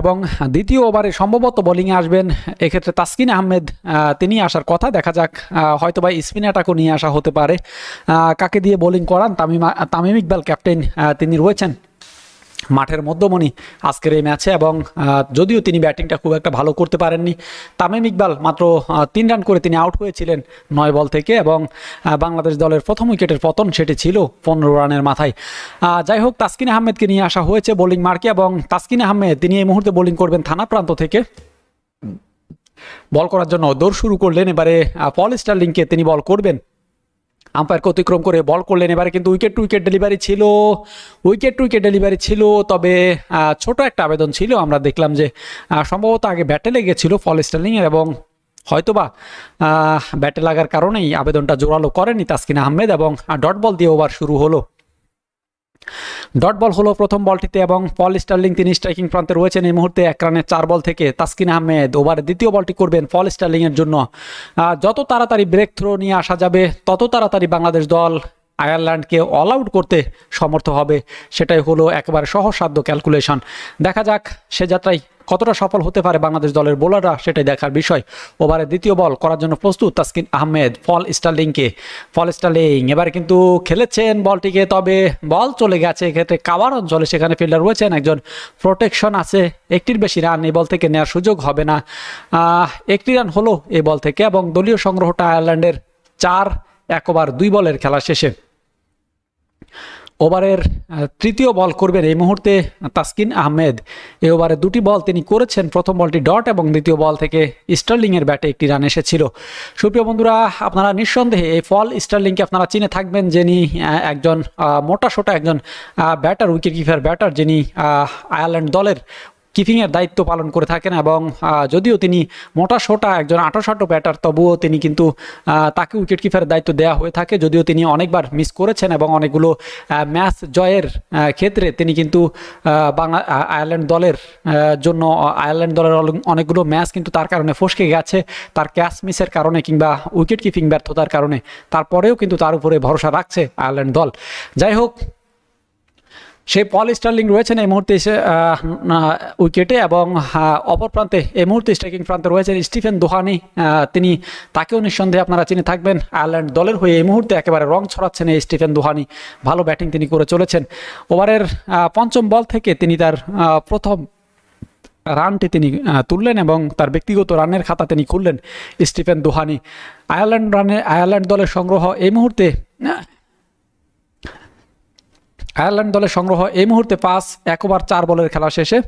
এবং দ্বিতীয় ওভারে সম্ভবত বোলিংয়ে আসবেন এক্ষেত্রে তাসকিন আহমেদ আহ, তিনি আসার কথা। দেখা যাক হয়তো বা স্পিন অ্যাটাকও নিয়ে আসা হতে পারে। কাকে দিয়ে বোলিং করান? তামিম তামিম ইকবাল ক্যাপ্টেন তিনি রয়েছেন। মাঠের মধ্যমণি আজকের এই ম্যাচে এবং যদিও তিনি ব্যাটিংটা খুব একটা ভালো করতে পারেননি, তামিম ইকবাল মাত্র তিন রান করে তিনি আউট হয়েছিলেন নয় বল থেকে এবং বাংলাদেশ দলের প্রথম উইকেটের পতন সেটি ছিল পনেরো রানের মাথায়। যাই হোক, তাসকিন আহমেদকে নিয়ে আসা হয়েছে বোলিং মার্কে এবং তাসকিন আহমেদ, তিনি এই মুহূর্তে বোলিং করবেন থানা প্রান্ত থেকে। বল করার জন্য দৌড় শুরু করলেন, এবারে পল স্টার্লিংকে তিনি বল করবেন। আম্পায়ারকে অতিক্রম করে বল করলেন। এবারে কিন্তু উইকেট টু উইকেট ডেলিভারি ছিল। উইকেট টু উইকেট ডেলিভারি ছিল, তবে ছোট একটা আবেদন ছিল। আমরা দেখলাম যে সম্ভবত আগে ব্যাটে লেগেছিল ফল স্টার্লিংয়ের এবং হয়তোবা ব্যাটে লাগার কারণেই আবেদনটা জোরালো করেনি তাসকিন আহমেদ এবং ডট বল দিয়ে ওভার শুরু হলো। ডট বল হলো প্রথম বলটিতে এবং পল স্টার্লিং তিনি স্ট্রাইকিং প্রান্তে রয়েছেন এই মুহূর্তে এক রানে চার বল থেকে তাসকিন আহমেদ ওভারে দ্বিতীয় বলটি করবেন পল স্টার্লিং এর জন্য যত তাড়াতাড়ি ব্রেক থ্রো নিয়ে আসা যাবে, তত তাড়াতাড়ি বাংলাদেশ দল আয়ারল্যান্ডকে অল আউট করতে সমর্থ হবে। সেটাই হলো একেবারে সহসাধ্য ক্যালকুলেশন দেখা যাক সে যাত্রায় কতটা সফল হতে পারে বাংলাদেশ দলের বোলাররা সেটাই দেখার বিষয়। ওভারে দ্বিতীয় বল করার জন্য প্রস্তুত তাসকিন আহমেদ, ফল স্টার্লিংকে। ফল স্টার্লিং এবার কিন্তু খেলেছেন বলটিকে, তবে বল চলে গেছে। এক্ষেত্রে কাবার অঞ্চলে সেখানে ফিল্ডার রয়েছেন একজন প্রোটেকশন আছে। একটির বেশি রান এই বল থেকে নেওয়ার সুযোগ হবে না। একটি রান হলো এই বল থেকে এবং দলীয় সংগ্রহটা আয়ারল্যান্ডের চার একবার দুই বলের খেলা শেষে। ওভারের তৃতীয় বল করবেন এই মুহূর্তে তাসকিন আহমেদ। এই ওভারে দুটি বল তিনি করেছেন। প্রথম বলটি ডট এবং দ্বিতীয় বল থেকে স্টার্লিংয়ের ব্যাটে একটি রান এসেছিল। সুপ্রিয় বন্ধুরা, আপনারা নিঃসন্দেহে এই ফল স্টার্লিংকে আপনারা চিনে থাকবেন যিনি একজন মোটা সোটা একজন ব্যাটার উইকেট কিপার ব্যাটার যিনি আয়ারল্যান্ড দলের কিপিংয়ের দায়িত্ব পালন করে থাকেন এবং যদিও তিনি মোটা সোটা একজন আটোসাটো ব্যাটার, তবুও তিনি কিন্তু তাকে উইকেট কিপারের দায়িত্ব দেওয়া হয়ে থাকে। যদিও তিনি অনেকবার মিস করেছেন এবং অনেকগুলো ম্যাচ জয়ের ক্ষেত্রে তিনি কিন্তু বাংলা আয়ারল্যান্ড দলের জন্য আয়ারল্যান্ড দলের অনেকগুলো ম্যাচ কিন্তু তার কারণে ফসকে গেছে। তার ক্যাচ মিসের কারণে কিংবা উইকেট কিপিং ব্যর্থতার কারণে তারপরেও কিন্তু তার উপরে ভরসা রাখছে আয়ারল্যান্ড দল। যাই হোক সেই পল স্টার্লিং রয়েছেন এই মুহূর্তে উইকেটে এবং অপর প্রান্তে এই মুহূর্তে স্ট্রাইকিং প্রান্তে রয়েছেন স্টিফেন দোহানি তিনি তাকেও নিঃসন্দেহে আপনারা চিনে থাকবেন, আয়ারল্যান্ড দলের হয়ে এই মুহূর্তে একেবারে রং ছড়াচ্ছেন এই স্টিফেন দোহানি, ভালো ব্যাটিং তিনি করে চলেছেন। ওভারের পঞ্চম বল থেকে তিনি তার প্রথম রানটি তিনি তুললেন এবং তার ব্যক্তিগত রানের খাতা তিনি খুললেন স্টিফেন দোহানি। আয়ারল্যান্ড রানে, আয়ারল্যান্ড দলের সংগ্রহ এই মুহূর্তে আয়ারল্যান্ড দলের সংগ্রহ এই মুহূর্তে পাঁচ একবার চার বলের খেলা শেষে।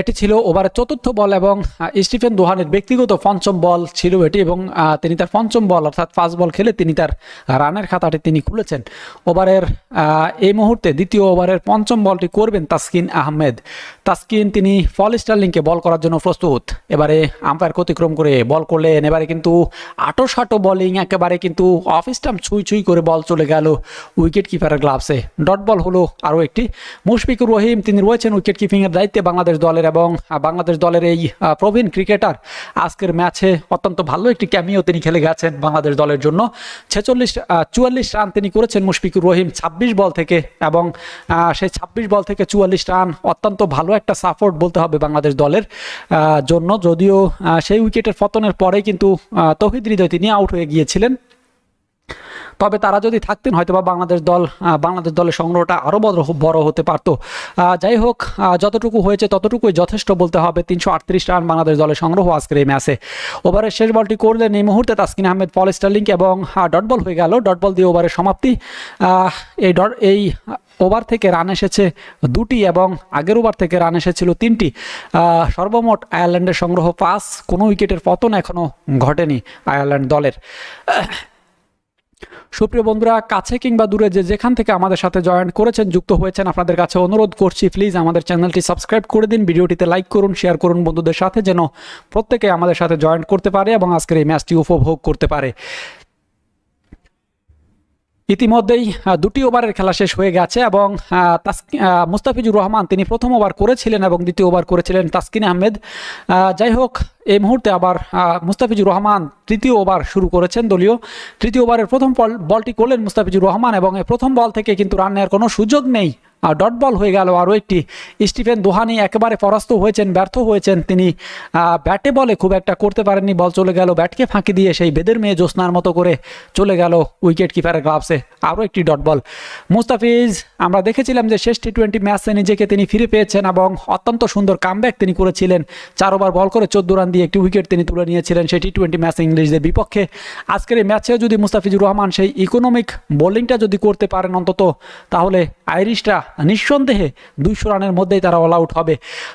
এটি ছিল ওভারের চতুর্থ বল এবং স্টিফেন দোহানের ব্যক্তিগত পঞ্চম বল ছিল এটি এবং তিনি তার পঞ্চম বল অর্থাৎ ফার্স্ট বল খেলে তিনি তার রানের খাতাটি তিনি খুলেছেন। ওভারের এই মুহূর্তে দ্বিতীয় ওভারের পঞ্চম বলটি করবেন তাসকিন আহমেদ। তাসকিন তিনি ফল স্টার্লিংকে বল করার জন্য প্রস্তুত। এবারে আম্পায়ার অতিক্রম করে বল করলেন। এবারে কিন্তু আটো সাটো বলিং একেবারে কিন্তু অফ স্টাম্প ছুঁই ছুঁই করে বল চলে গেল উইকেট কিপারের গ্লাভসে। ডট বল হলো আরও একটি। মুশফিকুর রহিম, তিনি রয়েছেন উইকেট কিপিংয়ের দায়িত্বে বাংলাদেশ দলের এবং বাংলাদেশ দলের এই প্রবীণ ক্রিকেটার আজকের ম্যাচে অত্যন্ত ভালো একটি ক্যামিও তিনি খেলে গেছেন বাংলাদেশ দলের জন্য। ছেচল্লিশ চুয়াল্লিশ রান তিনি করেছেন মুশফিকুর রহিম ছাব্বিশ বল থেকে এবং সেই ছাব্বিশ বল থেকে চুয়াল্লিশ রান অত্যন্ত ভালো একটা সাপোর্ট বলতে হবে বাংলাদেশ দলের জন্য। যদিও সেই উইকেটের পতনের পরে কিন্তু তৌহিদ হৃদয় তিনি আউট হয়ে গিয়েছিলেন। তবে তারা যদি থাকতেন হয়তো বা বাংলাদেশ দল বাংলাদেশ দলের সংগ্রহটা আরও বড় বড় হতে পারতো। যাই হোক যতটুকু হয়েছে ততটুকুই যথেষ্ট বলতে হবে। তিনশো আটত্রিশ রান বাংলাদেশ দলের সংগ্রহ আজকের এই ম্যাচে। ওভারের শেষ বলটি করলেন এই মুহূর্তে তাসকিন আহমেদ, পল স্টার্লিং এবং ডট বল হয়ে গেল। ডট বল দিয়ে ওভারের সমাপ্তি। এই ডট, এই ওভার থেকে রান এসেছে দুটি এবং আগের ওভার থেকে রান এসেছিল তিনটি। সর্বমোট আয়ারল্যান্ডের সংগ্রহ পাঁচ, কোনো উইকেটের পতন এখনও ঘটেনি আয়ারল্যান্ড দলের। সুপ্রিয় বন্ধুরা, কাছে কিংবা দূরে যে যেখান থেকে আমাদের সাথে জয়েন করেছেন, যুক্ত হয়েছেন, আপনাদের কাছে অনুরোধ করছি প্লিজ আমাদের চ্যানেলটি সাবস্ক্রাইব করে দিন, ভিডিওটিতে লাইক করুন শেয়ার করুন বন্ধুদের সাথে যেন প্রত্যেকে আমাদের সাথে জয়েন করতে পারে এবং আজকের এই ম্যাচটি উপভোগ করতে পারে। ইতিমধ্যেই দুটি ওভারের খেলা শেষ হয়ে গেছে এবং মুস্তাফিজুর রহমান তিনি প্রথম ওভার করেছিলেন এবং দ্বিতীয় ওভার করেছিলেন তাসকিন আহমেদ। যাই হোক এই মুহূর্তে আবার মুস্তাফিজুর রহমান তৃতীয় ওভার শুরু করেছেন দলীয়। তৃতীয় ওভারের প্রথম বল- বলটি করলেন মুস্তাফিজুর রহমান এবং এই প্রথম বল থেকে কিন্তু রান নেওয়ার কোনো সুযোগ নেই। ডট বল হয়ে গেল। আরও একটি স্টিফেন দোহানি একেবারে পরাস্ত হয়েছেন, ব্যর্থ হয়েছেন তিনি। ব্যাটে বলে খুব একটা করতে পারেননি, বল চলে গেল ব্যাটকে ফাঁকি দিয়ে সেই বেদের মেয়ে জ্যোৎস্নার মতো করে চলে গেল উইকেট কিপারের গ্লাভসে। আরও একটি ডট বল। মুস্তাফিজ, আমরা দেখেছিলাম যে শেষ টি টোয়েন্টি ম্যাচে নিজেকে তিনি ফিরে পেয়েছেন এবং অত্যন্ত সুন্দর কামব্যাক তিনি করেছিলেন। চার ওভার বল করে চোদ্দ রান দিয়ে একটি উইকেট তিনি তুলে নিয়েছিলেন সেই টি টোয়েন্টি ম্যাচে ইংলিশদের বিপক্ষে। আজকের এই ম্যাচেও যদি মুস্তাফিজুর রহমান সেই ইকোনমিক বোলিংটা যদি করতে পারেন অন্তত, তাহলে আইরিশরা নিঃসন্দেহে দুইশো রানের মধ্যেই তারা অল আউট হবে।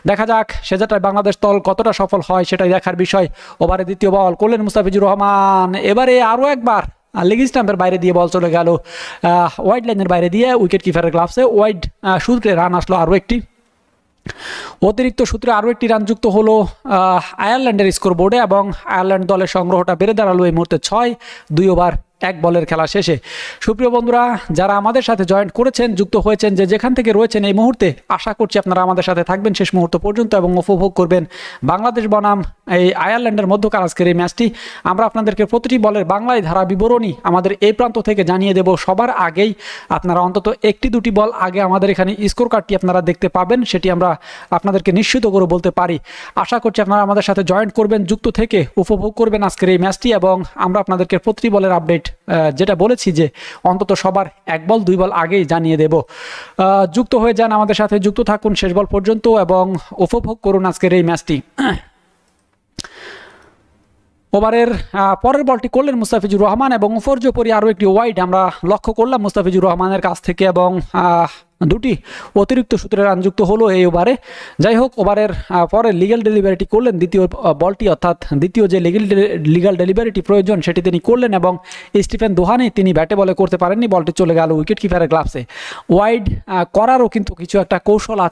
দেখা যাক সেজাটায় বাংলাদেশ দল কতটা সফল হয় সেটাই দেখার বিষয়। ওভারে দ্বিতীয় বল করলেন মুস্তাফিজুর রহমান। এবারে আরও একবার লেগ স্টাম্পের বাইরে দিয়ে বল চলে গেল। ওয়াইড লাইনের বাইরে দিয়ে উইকেট কিপারের গ্লাভসে ওয়াইড সূত্রে রান আসলো আরও একটি। অতিরিক্ত সূত্রে আরও একটি রান যুক্ত হলো আয়ারল্যান্ডের স্কোর বোর্ডে এবং আয়ারল্যান্ড দলের সংগ্রহটা বেড়ে দাঁড়াল এই মুহূর্তে ছয়, দুই ওভার এক বলের খেলা শেষে। সুপ্রিয় বন্ধুরা, যারা আমাদের সাথে জয়েন্ট করেছেন, যুক্ত হয়েছেন, যে যেখান থেকে রয়েছেন এই মুহূর্তে, আশা করছি আপনারা আমাদের সাথে থাকবেন শেষ মুহূর্ত পর্যন্ত এবং উপভোগ করবেন বাংলাদেশ বনাম এই আয়ারল্যান্ডের মধ্যকার আজকের এই ম্যাচটি। আমরা আপনাদেরকে প্রতিটি বলের বাংলায় ধারা বিবরণী আমাদের এই প্রান্ত থেকে জানিয়ে দেব। সবার আগেই আপনারা অন্তত একটি দুটি বল আগে আমাদের এখানে স্কোর কার্ডটি আপনারা দেখতে পাবেন, সেটি আমরা আপনাদেরকে নিশ্চিত করে বলতে পারি। আশা করছি আপনারা আমাদের সাথে জয়েন্ট করবেন, যুক্ত থেকে উপভোগ করবেন আজকের এই ম্যাচটি এবং আমরা আপনাদেরকে প্রতিটি বলের আপডেট যেটা বলেছি যে অন্তত সবার এক বল, দুই বল আগেই জানিয়ে দেব। যুক্ত হয়ে যান আমাদের সাথে, যুক্ত থাকুন শেষ বল পর্যন্ত এবং উপভোগ করুন আজকের এই ম্যাচটি। ওভারের পরের বলটি করলেন মুস্তাফিজুর রহমান এবং উপর্যপরি আরও একটি ওয়াইড আমরা লক্ষ্য করলাম মুস্তাফিজুর রহমানের কাছ থেকে এবং দুটি অতিরিক্ত সূত্রে রান যুক্ত হলো এই ওভারে। যাই হোক, ওভারের পরে লিগ্যাল ডেলিভারিটি করলেন, দ্বিতীয় বলটি অর্থাৎ দ্বিতীয় যে লিগেল লিগ্যাল ডেলিভারিটি প্রয়োজন সেটি তিনি করলেন এবং স্টিফেন দোহানি তিনি ব্যাটে বলে করতে পারেননি, বলটি চলে গেল উইকেট কিপারের গ্লাভসে ওয়াইড করারও কিন্তু কিছু একটা কৌশল